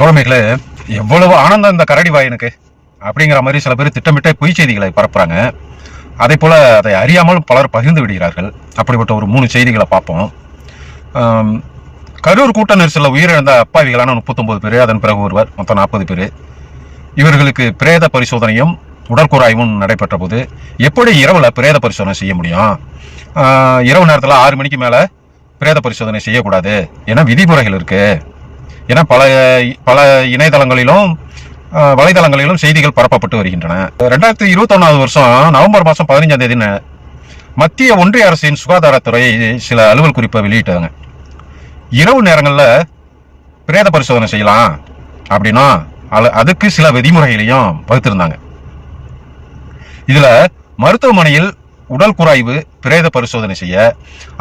தோழமைகளே எவ்வளவு ஆனந்தம் இந்த கரடி வாயனுக்கு? அப்படிங்கிற மாதிரி சில பேர் திட்டமிட்டே பொய் செய்திகளை பரப்புறாங்க. அதே போல அதை அறியாமல் பலர் பகிர்ந்து விடுகிறார்கள். அப்படிப்பட்ட ஒரு மூணு செய்திகளை பார்ப்போம். கரூர் கூட்ட நெரிசலில் உயிரிழந்த அப்பாவிகளான முப்பத்தொன்பது பேர் அதன் பிறகு ஒருவர் மொத்தம் நாற்பது பேர். இவர்களுக்கு பிரேத பரிசோதனையும் உடற்கூறாய்வும் நடைபெற்ற போது எப்படி இரவுல பிரேத பரிசோதனை செய்ய முடியும்? இரவு நேரத்தில் ஆறு மணிக்கு மேலே பிரேத பரிசோதனை செய்யக்கூடாது. ஏன்னா விதிமுறைகள் இருக்குது ஏன்னா பல பல இணையதளங்களிலும் வலைதளங்களிலும் செய்திகள் பரப்பப்பட்டு வருகின்றன. ரெண்டாயிரத்தி இருபத்தொன்னாவது வருஷம் நவம்பர் மாதம் பதினைஞ்சாம் தேதி மத்திய ஒன்றிய அரசின் சுகாதாரத்துறை சில அலுவல் குறிப்பை வெளியிட்டாங்க. இரவு நேரங்களில் பிரேத பரிசோதனை செய்யலாம் அப்படின்னா அதுக்கு சில விதிமுறைகளையும் வகுத்திருந்தாங்க. இதுல மருத்துவமனையில் உடல் குறாய்வு பிரேத பரிசோதனை செய்ய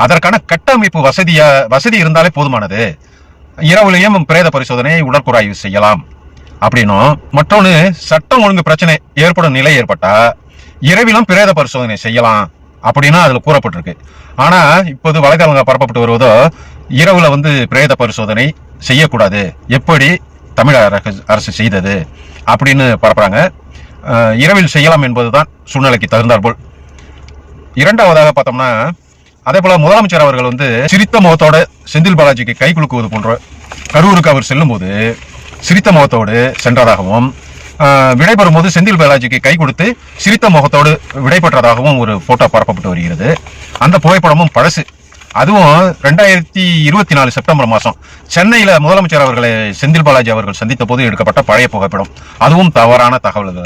அதற்கான கட்டமைப்பு வசதிய வசதி இருந்தாலே போதுமானது. இரவுலையும் பிரேத பரிசோதனை உடற்குறாய்வு செய்யலாம். அப்படின்னும் மற்றொன்று சட்டம் ஒழுங்கு பிரச்சனை ஏற்படும் நிலை ஏற்பட்டா இரவிலும் பிரேத பரிசோதனை செய்யலாம் அப்படின்னு அதுல கூறப்பட்டிருக்கு. ஆனா இப்போது வலைதளங்கள் பரப்பப்பட்டு வருவதோ இரவுல வந்து பிரேத பரிசோதனை செய்யக்கூடாது. எப்படி தமிழக அரசு- அரசு செய்தது அப்படின்னு பரப்புறாங்க. இரவில் செய்யலாம் என்பதுதான் சூழ்நிலைக்கு தகுந்தாற்போல். இரண்டாவதாக பார்த்தோம்னா அதே போல முதலமைச்சர் அவர்கள் வந்து சிரித்த முகத்தோட செந்தில் பாலாஜிக்கு கை குலுக்குவது போன்ற கரூருக்கு அவர் செல்லும்போது சிரித்த முகத்தோடு சென்றதாகவும் விடைபெறும் போது செந்தில் பாலாஜிக்கு கை கொடுத்து சிரித்த முகத்தோடு விடைபெற்றதாகவும் ஒரு போட்டோ பரப்பப்பட்டு வருகிறது. அந்த புகைப்படமும் பழசு. அதுவும் ரெண்டாயிரத்தி இருபத்தி நாலு செப்டம்பர் மாதம் சென்னையில் முதலமைச்சர் அவர்களை செந்தில் பாலாஜி அவர்கள் சந்தித்த போது எடுக்கப்பட்ட பழைய புகைப்படம். அதுவும் தவறான தகவல்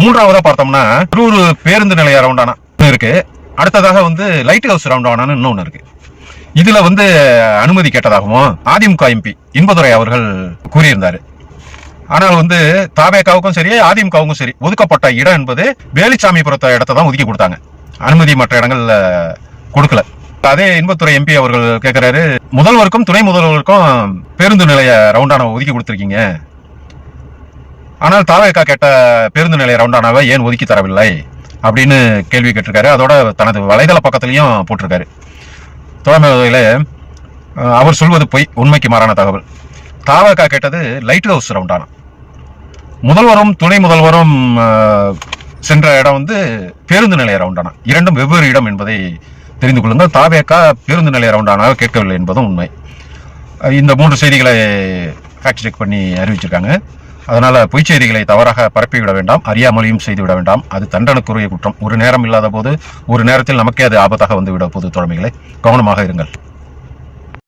மூன்றாவதாக பார்த்தோம்னா ஒரு பேருந்து நிலையம் ரவுண்டானா இருக்கு. அடுத்ததாக வந்து லைட் ஹவுஸ் ரவுண்டானான்னு இன்னொன்று இருக்கு. இதுல வந்து அனுமதி கேட்டதாகவும் அதிமுக எம்பி இன்பதுரை அவர்கள் கூறியிருந்தாரு. ஆனால் வந்து தாவேகாவுக்கும் சரி அதிமுகவுக்கும் சரி ஒதுக்கப்பட்ட இடம் என்பது வேலுச்சாமிபுரத்த இடத்தை தான் ஒதுக்கி கொடுத்தாங்க. அனுமதி மற்ற இடங்கள்ல கொடுக்கல. அதே இன்பத்துறை எம்பி அவர்கள் கேட்கிறாரு முதல்வருக்கும் துணை முதல்வருக்கும் பேருந்து நிலைய ரவுண்டான ஒதுக்கி கொடுத்துருக்கீங்க. ஆனால் தாவேக்கா கேட்ட பேருந்து நிலைய ரவுண்டானாவை ஏன் ஒதுக்கி தரவில்லை? அப்படின்னு கேள்வி கேட்டிருக்காரு. அதோட தனது வலைதள பக்கத்துலயும் போட்டிருக்காரு. தோழமை அவர் சொல்வது பொய் உண்மைக்கு மாறான தகவல். தாவேகா கேட்டது லைட் ஹவுஸ் ரவுண்டானா முதல்வரும் துணை முதல்வரும் சென்ற இடம் வந்து பேருந்து நிலைய ரவுண்டானா இரண்டும் வெவ்வேறு இடம் என்பதை தெரிந்து கொள்ளுங்கள். தாவேக்கா பேருந்து நிலைய ரவுண்டானாக கேட்கவில்லை என்பதும் உண்மை. இந்த மூன்று செய்திகளை ஃபேக்ட் செக் பண்ணி அறிவிச்சிருக்காங்க. அதனால பொய்ச் செய்திகளை தவறாக பரப்பிவிட வேண்டாம் அறியாமலையும் செய்துவிட வேண்டாம். அது தண்டனுக்குரிய குற்றம். ஒரு நேரம் இல்லாத போது ஒரு நேரத்தில் நமக்கே அது ஆபத்தாக வந்து விட போது தோழமைகளை. கவனமாக இருங்கள்.